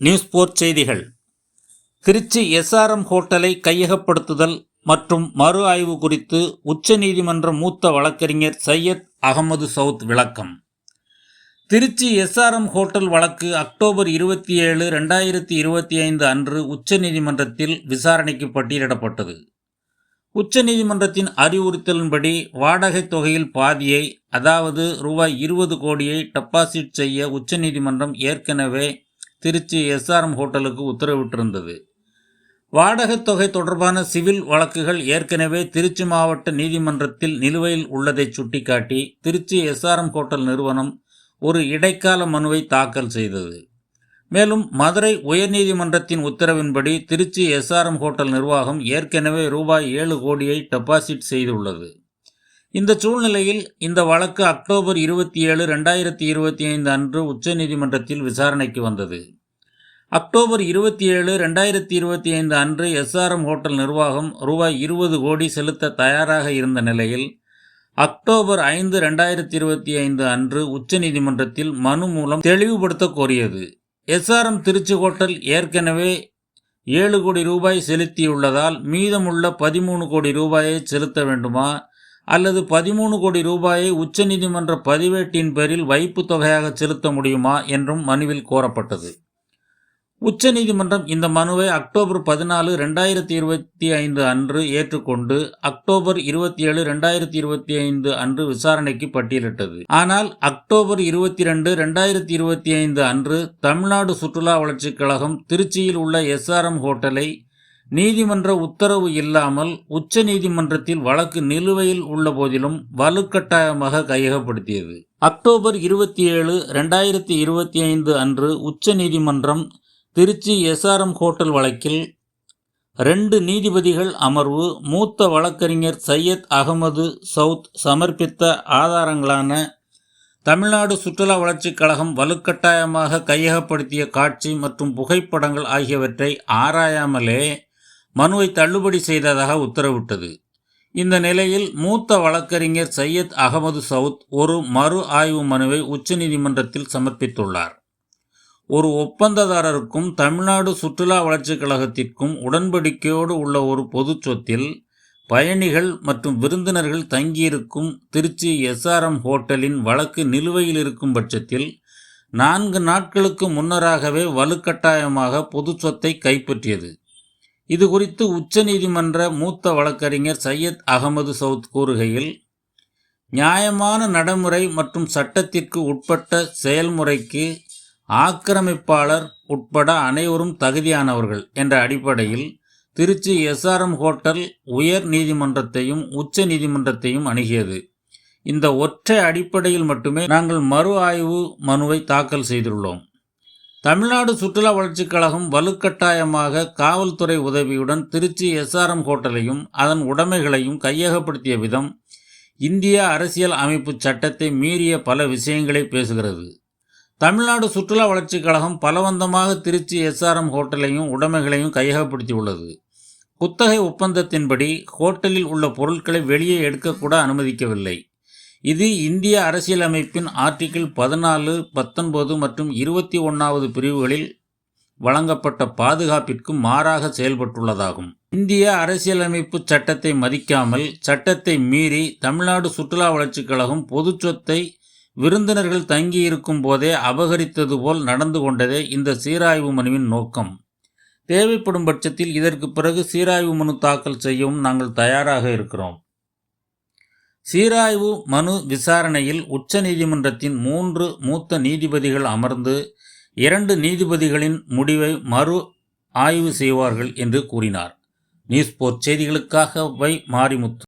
News board செய்திகள். Trichy SRM ஹோட்டலை கையகப்படுத்துதல் மற்றும் மறு ஆய்வு குறித்து உச்சநீதிமன்ற மூத்த வழக்கறிஞர் சையத் அகமது சவுத் விளக்கம். திருச்சி எஸ்ஆர்எம் ஹோட்டல் வழக்கு அக்டோபர் இருபத்தி ஏழு ரெண்டாயிரத்தி இருபத்தி ஐந்து அன்று உச்சநீதிமன்றத்தில் விசாரணைக்கு பட்டியலிடப்பட்டது உச்சநீதிமன்றத்தின் அறிவுறுத்தலின்படி வாடகை தொகையில் பாதியை அதாவது ரூபாய் இருபது கோடியை டெபாசிட் செய்ய உச்சநீதிமன்றம் ஏற்கனவே திருச்சி எஸ்ஆர்எம் ஹோட்டலுக்கு உத்தரவிட்டிருந்தது. வாடகைத் தொகை தொடர்பான சிவில் வழக்குகள் ஏற்கனவே திருச்சி மாவட்ட நீதிமன்றத்தில் நிலுவையில் உள்ளதை சுட்டிக்காட்டி திருச்சி எஸ்ஆர்எம் ஹோட்டல் நிறுவனம் ஒரு இடைக்கால மனுவை தாக்கல் செய்தது. மேலும் மதுரை உயர்நீதிமன்றத்தின் உத்தரவின்படி திருச்சி எஸ்ஆர்எம் ஹோட்டல் நிர்வாகம் ஏற்கனவே ரூபாய் ஏழு கோடியை டெபாசிட் செய்துள்ளது. இந்த சூழ்நிலையில் இந்த வழக்கு அக்டோபர் இருபத்தி ஏழு ரெண்டாயிரத்தி இருபத்தி ஐந்து அன்று உச்சநீதிமன்றத்தில் விசாரணைக்கு வந்தது. அக்டோபர் இருபத்தி ஏழு ரெண்டாயிரத்தி இருபத்தி ஐந்து அன்று எஸ்ஆர்எம் ஹோட்டல் நிர்வாகம் ரூபாய் இருபது கோடி செலுத்த தயாராக இருந்த நிலையில் அக்டோபர் ஐந்து ரெண்டாயிரத்தி இருபத்தி ஐந்து அன்று உச்சநீதிமன்றத்தில் மனு மூலம் தெளிவுபடுத்த கோரியது. எஸ்ஆர்எம் திருச்சி ஹோட்டல் ஏற்கனவே ஏழு கோடி ரூபாய் செலுத்தியுள்ளதால் மீதமுள்ள பதிமூணு கோடி ரூபாயை செலுத்த வேண்டுமா? அல்லது பதிமூணு கோடி ரூபாயை உச்சநீதிமன்ற பதிவேட்டின் பேரில் வைப்பு தொகையாக செலுத்த முடியுமா என்றும் மனுவில் கோரப்பட்டது. உச்சநீதிமன்றம் இந்த மனுவை அக்டோபர் பதினாலு ரெண்டாயிரத்தி இருபத்தி ஐந்து அன்று ஏற்றுக்கொண்டு அக்டோபர் இருபத்தி ஏழு ரெண்டாயிரத்தி இருபத்தி ஐந்து அன்று விசாரணைக்கு பட்டியலிட்டது. ஆனால் அக்டோபர் இருபத்தி ரெண்டு ரெண்டாயிரத்தி இருபத்தி ஐந்து அன்று தமிழ்நாடு சுற்றுலா வளர்ச்சிக் கழகம் திருச்சியில் உள்ள எஸ்ஆர்எம் ஹோட்டலை நீதிமன்ற உத்தரவு இல்லாமல் உச்ச நீதிமன்றத்தில் வழக்கு நிலுவையில் உள்ள போதிலும் வலுக்கட்டாயமாக கையகப்படுத்தியது. அக்டோபர் இருபத்தி ஏழு ரெண்டாயிரத்தி இருபத்தி ஐந்து அன்று உச்ச நீதிமன்றம் திருச்சி எஸ்ஆர்எம் ஹோட்டல் வழக்கில் ரெண்டு நீதிபதிகள் அமர்வு மூத்த வழக்கறிஞர் சையத் அகமது சவுத் சமர்ப்பித்த ஆதாரங்களான தமிழ்நாடு சுற்றுலா வளர்ச்சிக் கழகம் வலுக்கட்டாயமாக கையகப்படுத்திய காட்சி மற்றும் புகைப்படங்கள் ஆகியவற்றை ஆராயாமலே மனுவை தள்ளுபடி செய்ததாக உத்தரவிட்டது. இந்த நிலையில் மூத்த வழக்கறிஞர் சையத் அகமது சவுத் ஒரு மறு ஆய்வு மனுவை உச்சநீதிமன்றத்தில் சமர்ப்பித்துள்ளார். ஒரு ஒப்பந்ததாரருக்கும் தமிழ்நாடு சுற்றுலா வளர்ச்சிக் கழகத்திற்கும் உடன்படிக்கையோடு உள்ள ஒரு பொது சொத்தில் பயணிகள் மற்றும் விருந்தினர்கள் தங்கியிருக்கும் திருச்சி எஸ்ஆர்எம் ஹோட்டலின் வழக்கு நிலுவையில் இருக்கும் பட்சத்தில் நான்கு நாட்களுக்கு முன்னராகவே வலுக்கட்டாயமாக பொது சொத்தை கைப்பற்றியது. இது குறித்து உச்சநீதிமன்ற மூத்த வழக்கறிஞர் சையத் அகமது சவுத் கூறுகையில் நியாயமான நடைமுறை மற்றும் சட்டத்திற்கு உட்பட்ட செயல்முறைக்கு ஆக்கிரமிப்பாளர் உட்பட அனைவரும் தகுதியானவர்கள் என்ற அடிப்படையில் திருச்சி எஸ்ஆர்எம் ஹோட்டல் உயர் நீதிமன்றத்தையும் உச்ச நீதிமன்றத்தையும் அணுகியது. இந்த ஒற்றை அடிப்படையில் மட்டுமே நாங்கள் மறு ஆய்வு மனுவை தாக்கல் செய்துள்ளோம். தமிழ்நாடு சுற்றுலா வளர்ச்சிக் கழகம் வலுக்கட்டாயமாக காவல்துறை உதவியுடன் திருச்சி எஸ்ஆர்எம் ஹோட்டலையும் அதன் உடைமைகளையும் கையகப்படுத்திய விதம் இந்திய அரசியல் அமைப்பு சட்டத்தை மீறிய பல விஷயங்களை பேசுகிறது. தமிழ்நாடு சுற்றுலா வளர்ச்சிக் கழகம் பலவந்தமாக திருச்சி எஸ்ஆர்எம் ஹோட்டலையும் உடைமைகளையும் கையகப்படுத்தியுள்ளது. குத்தகை ஒப்பந்தத்தின்படி ஹோட்டலில் உள்ள பொருட்களை வெளியே எடுக்கக்கூட அனுமதிக்கவில்லை. இது இந்திய அரசியலமைப்பின் ஆர்டிகிள் பதினாலு பத்தொன்பது மற்றும் இருபத்தி ஒன்றாவது பிரிவுகளில் வழங்கப்பட்ட பாதுகாப்பிற்கு மாறாக செயல்பட்டுள்ளதாகும். இந்திய அரசியலமைப்பு சட்டத்தை மதிக்காமல் சட்டத்தை மீறி தமிழ்நாடு சுற்றுலா வளர்ச்சிக் கழகம் பொது சொத்தை விருந்தினர்கள் தங்கியிருக்கும் போதே அபகரித்தது போல் நடந்து கொண்டதே இந்த சீராய்வு மனுவின் நோக்கம். தேவைப்படும் பட்சத்தில் இதற்கு பிறகு சீராய்வு மனு தாக்கல் செய்யவும் நாங்கள் தயாராக இருக்கிறோம். சீராய்வு மனு விசாரணையில் உச்ச நீதிமன்றத்தின் மூன்று மூத்த நீதிபதிகள் அமர்ந்து இரண்டு நீதிபதிகளின் முடிவை மறு ஆய்வு செய்வார்கள் என்று கூறினார். நியூஸ் போர்ட் செய்திகளுக்காக வை மாரிமுத்து.